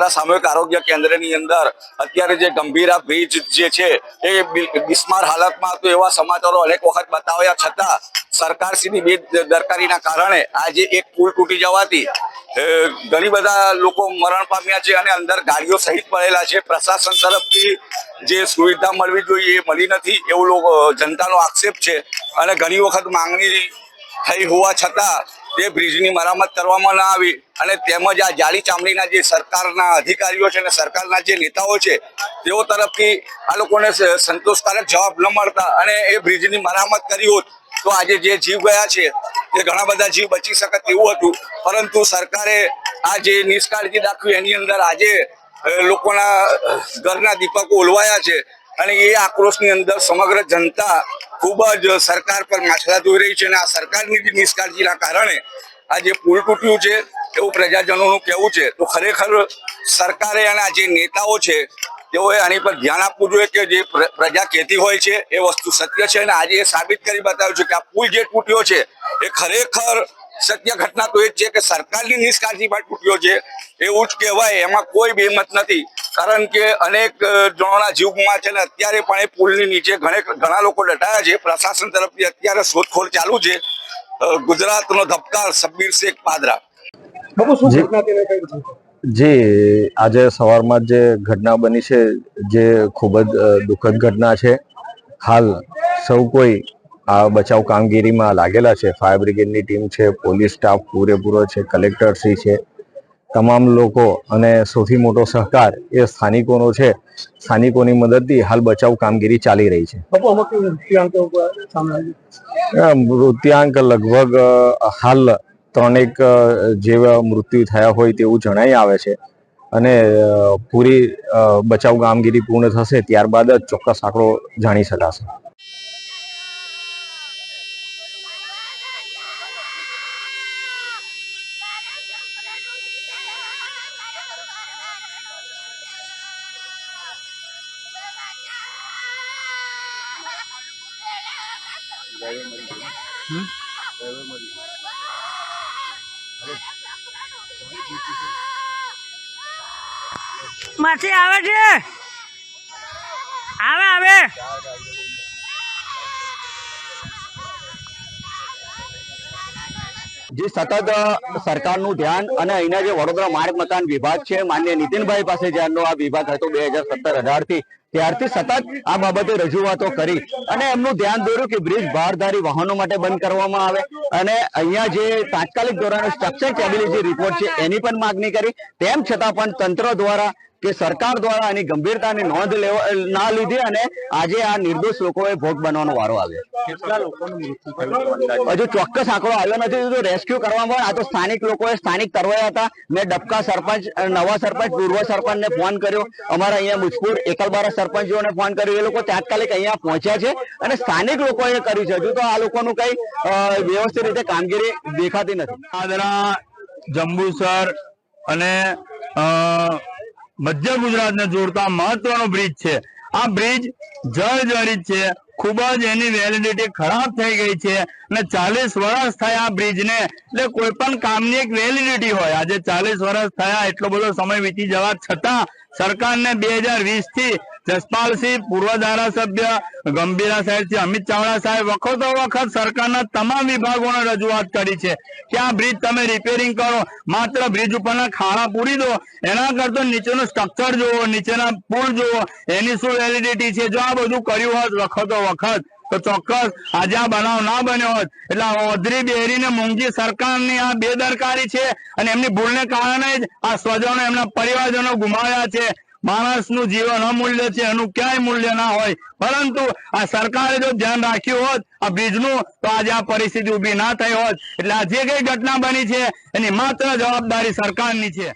પાદરા સામૂહિક આરોગ્ય કેન્દ્રની અંદર અત્યારે જે ગંભીરા બ્રિજ જે છે, એ બિસ્માર હાલતમાં હતું એવા સમાચારો અનેક વખત બતાવ્યા છતાં સરકારશ્રીની બેદરકારીના કારણે આજે એક પુલ તૂટી જવાથી ઘણી બધા લોકો મરણ પામ્યા છે અને અંદર ગાડીઓ સહિત પડેલા છે. પ્રશાસન તરફથી જે સુવિધા મળવી જોઈએ એ મળી નથી એવું લોકો જનતાનો આક્ષેપ છે. અને ઘણી વખત માંગણી થઈ હોવા છતાં તે બ્રિજની મરામત કરવામાં ના આવી અને તેમજ આ જાડી ચામડીના જે સરકારના અધિકારીઓ છે અને સરકારના જે નેતાઓ છે, તેઓ તરફથી આ લોકોને સંતોષકારક જવાબ ન મળતા અને એ બ્રિજની મરામત કરી હોત તો આજે જે જીવ ગયા છે તે ઘણા બધા જીવ બચી શકે તેવું હતું. પરંતુ સરકારે આ જે નિષ્કાળજી દાખવી એની અંદર આજે લોકોના ઘરના દીપકો ઓલવાયા છે. અને એ આક્રોશની અંદર સમગ્ર જનતા ખૂબ જ સરકાર પર માછલા ધોઈ રહી છે અને આ સરકારની જે નિષ્કાળજીના કારણે આ જે પુલ તૂટ્યું છે, એવું પ્રજાજનોનું કહેવું છે, તો ખરેખર સરકારે અને આ જે નેતાઓ છે, તેઓએ આની પર ધ્યાન આપવું જોઈએ કે જે પ્ર- પ્રજા કહેતી હોય છે, એ વસ્તુ સત્ય છે અને આજે એ સાબિત કરી બતાવ્યું છે કે આ પુલ જે તૂટ્યો છે, એ ખરેખર સત્ય ઘટના તો એ જ છે કે સરકારની નિષ્કાળજી પણ તૂટ્યો છે, એવું જ કહેવાય, એમાં કોઈ બેમત નથી. કારણ કે અનેક જણોના જીવ છે અને અત્યારે પણ એ પુલની નીચે ઘણે ઘણા લોકો ડટાયા છે. પ્રશાસન તરફથી અત્યારે શોધખોળ ચાલુ છે. ગુજરાતનો ધબકાર સબ્બીર શેખ પાદરા. જી આજે સવારમાં જે ઘટના બની છે જે ખૂબ જ દુઃખદ ઘટના છે. હાલ સૌ કોઈ આ બચાવ કામગીરીમાં લાગેલા છે. ફાયર બ્રિગેડની ટીમ છે પોલીસ સ્ટાફ પૂરેપૂરો છે કલેક્ટરશ્રી છે. તમામ લોકો અને સૌથી મોટો સહકાર એ સ્થાનિકોનો છે. સ્થાનિકોની મદદથી હાલ બચાવ કામગીરી ચાલી રહી છે. મૃત્યાંક લગભગ હાલ ત્રણેક જેવા મૃત્યુ થયા હોય તેવું જણાઈ આવે છે. અને પૂરી બચાવ કામગીરી પૂર્ણ થશે ત્યારબાદ જ ચોક્કસ આંકડો જાણી શકાશે. માસી આવે છે? આવે આવે. જે સતત સરકારનું ધ્યાન અને અહીંના જે વડોદરા માર્ગ મકાન વિભાગ છે માન્ય નીતિનભાઈ પાસે જ્યારનો આ વિભાગ હતો બે હજાર સત્તર અઢારથી ત્યારથી સતત આ બાબતે રજૂઆતો કરી અને એમનું ધ્યાન દોર્યું કે બ્રિજ ભારધારી વાહનો માટે બંધ કરવામાં આવે. અને અહીંયા જે તાત્કાલિક ધોરણે સ્ટ્રક્ચર સ્ટેબિલિટી રિપોર્ટ છે, એની પણ માગણી કરી. તેમ છતાં પણ તંત્ર દ્વારા કે સરકાર દ્વારા આની ગંભીરતાની નોંધ લેવા ના લીધી અને આજે આ નિર્દોષ લોકોએ ભોગ બનવાનો વારો આવ્યો. હજુ ચોક્કસ આંકડો આવ્યો નથી. તો રેસ્ક્યુ કરવામાં આ તો સ્થાનિક લોકોએ સ્થાનિક તરવાયા હતા. મેં ડબકા સરપંચ નવા સરપંચ, પૂર્વ સરપંચને ફોન કર્યો. અમારા અહીંયા મુજપુર એકલબારા સરપંચોને ફોન કર્યો. એ લોકો તાત્કાલિક અહીંયા પહોંચ્યા છે અને સ્થાનિક લોકોએ કર્યું છે. હજુ તો આ લોકોનું કઈ વ્યવસ્થિત રીતે કામગીરી દેખાતી નથી. આદરા, જંબુસર અને મધ્ય ગુજરાતને જોડતા મહત્વનો બ્રિજ છે. આ બ્રિજ જર્જરિત છે. ખૂબ જ એની વેલિડિટી ખરાબ થઈ ગઈ છે અને ચાલીસ વર્ષ થયા આ બ્રિજને. એટલે કોઈ પણ કામની એક વેલિડિટી હોય. આજે ચાલીસ વર્ષ થયા, એટલો બધો સમય વીતી જવા છતાં સરકારને બે હજાર વીસથી જસપાલસિંહ પૂર્વ ધારાસભ્ય, ગંભીરા સાહેબથી અમિત ચાવડા સાહેબ, વખતો વખત સરકારના તમામ વિભાગોને રજૂઆત કરી છે કે આ બ્રિજ તમે રિપેરિંગ કરો, માત્ર બ્રિજ ઉપરના ખાડા પૂરી દો, એના કરતો નીચેનું સ્ટ્રક્ચર જોવો, નીચેના પુલ જોવો, એની શું વેલિડિટી છે? જો આ બધું કર્યું હોત વખતો વખત, તો ચોક્કસ આજે આ બનાવ ના બન્યો હોત. એટલે ઓધરી બેરીને મોંઘી સરકારની આ બેદરકારી છે અને એમની ભૂલને કારણે જ આ સ્વજનો, એમના પરિવારજનો ગુમાવ્યા છે. માણસનું જીવન અમૂલ્ય છે, એનું ક્યાંય મૂલ્ય ના હોય. પરંતુ આ સરકારે જો ધ્યાન રાખ્યું હોત, આ બ્રિજનું તો આજે આ પરિસ્થિતિ ઊભી ના થઈ હોત. એટલે આ જે કઈ ઘટના બની છે, એની માત્ર જવાબદારી સરકારની છે.